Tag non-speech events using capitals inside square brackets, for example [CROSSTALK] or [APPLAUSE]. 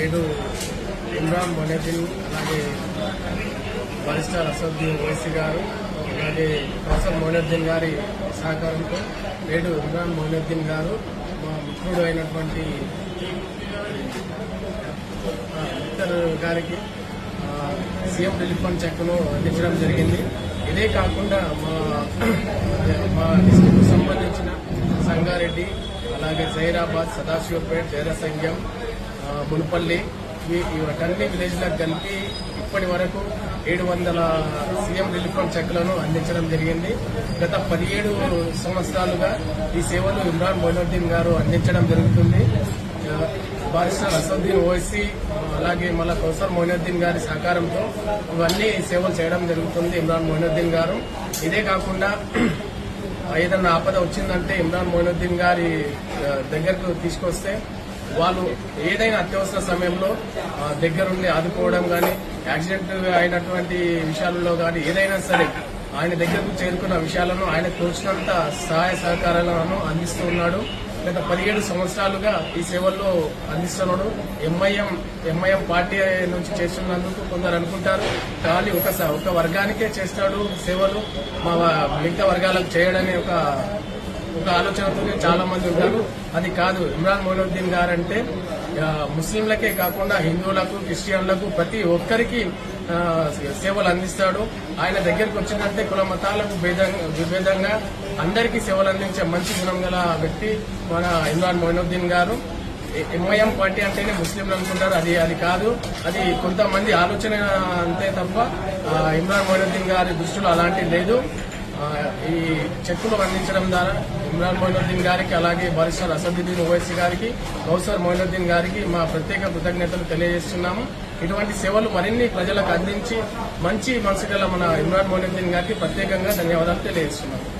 నేడు ఇమ్రాన్ మొనెద్దీన్ అలాగే బారిస్టర్ అసదుద్దీన్ ఓవైసీ గారు అలాగే ప్రొఫెసర్ మొయినుద్దీన్ గారి సహకారంతో నేడు ఇమ్రాన్ మొయినుద్దీన్ గారు మా మిత్రుడు అయినటువంటి ఆ, గారికి సీఎం రిలీఫ్ ఫండ్ చెక్ను అందించడం జరిగింది. ఇదే కాకుండా మా మా డిస్టిక్ సంబంధించిన సంగారెడ్డి అలాగే జైరాబాద్ సదాశివపేట్ జైర సంఘం మునుపల్లి ఈ- విలేజ్లకు కలిపి ఇప్పటి వరకు ఏడు వందల సీఎం రిలీఫ్ ఫండ్ చెక్లను అందించడం జరిగింది. గత పదిహేడు సంవత్సరాలుగా ఈ సేవలు ఇమ్రాన్ మొయినుద్దీన్ గారు అందించడం జరుగుతుంది. బారిస్టర్ అసదుద్దీన్ ఓవైసీ అలాగే మళ్ళా ప్రొఫెసర్ మొయినుద్దీన్ గారి సహకారంతో ఇవన్నీ సేవలు చేయడం జరుగుతుంది ఇమ్రాన్ మొయినుద్దీన్ గారు. ఇదే కాకుండా [CLEARS THROAT] ఏదన్నా ఆపద వచ్చిందంటే ఇమ్రాన్ మొయినుద్దీన్ గారి దగ్గరకు తీసుకొస్తే వాళ్ళు ఏదైనా అత్యవసర సమయంలో ఆ, దగ్గరుండి ఆదుకోవడం కానీ యాక్సిడెంట్ అయినటువంటి విషయాలలో కానీ ఏదైనా సరే ఆయన దగ్గరకు చేరుకున్న విషయాలను ఆయన తోచినంత సహాయ సహకారాలను అందిస్తూ ఉన్నాడు. గత పదిహేడు సంవత్సరాలుగా ఈ సేవల్లో అందిస్తున్నాడు. ఎంఐఎం ఎంఐఎం పార్టీ నుంచి చేస్తున్నందుకు కొందరు అనుకుంటారు. కానీ ఒక స- ఒక వర్గానికే చేస్తాడు సేవలు. మా మిగతా వర్గాలకు చేయడని ఒక ఒక ఆలోచనతో చాలా మంది ఉంటారు. అది కాదు ఇమ్రాన్ మొయినుద్దీన్ గారు అంటే ముస్లింలకే కాకుండా హిందువులకు క్రిస్టియన్లకు ప్రతి ఒక్కరికి సేవలు అందిస్తాడు. ఆయన దగ్గరికి వచ్చిందంటే కుల మతాలకు భేదంగా విభేదంగా అందరికీ సేవలు అందించే మంచి గుణం గల వ్యక్తి మన ఇమ్రాన్ మొయినుద్దీన్ గారు. ఎంఐఎం పార్టీ అంటేనే ముస్లింలు అనుకుంటారు. అది అది కాదు. అది కొంతమంది ఆలోచన అంతే తప్ప ఇమ్రాన్ మొయినుద్దీన్ గారి దృష్టిలో అలాంటివి లేదు. ఈ చెక్కులు అందించడం ద్వారా ఇమ్రాన్ మొయినుద్దీన్ గారికి అలాగే బారిస్టర్ అసదుద్దీన్ ఓవైసీ గారికి కౌసర్ మొయినుద్దీన్ గారికి మా ప్రత్యేక కృతజ్ఞతలు తెలియజేస్తున్నాము. ఇటువంటి సేవలు మరిన్ని ప్రజలకు అందించి మంచి మనసు మన ఇమ్రాన్ మొయినుద్దీన్ గారికి ప్రత్యేకంగా ధన్యవాదాలు తెలియజేస్తున్నాము.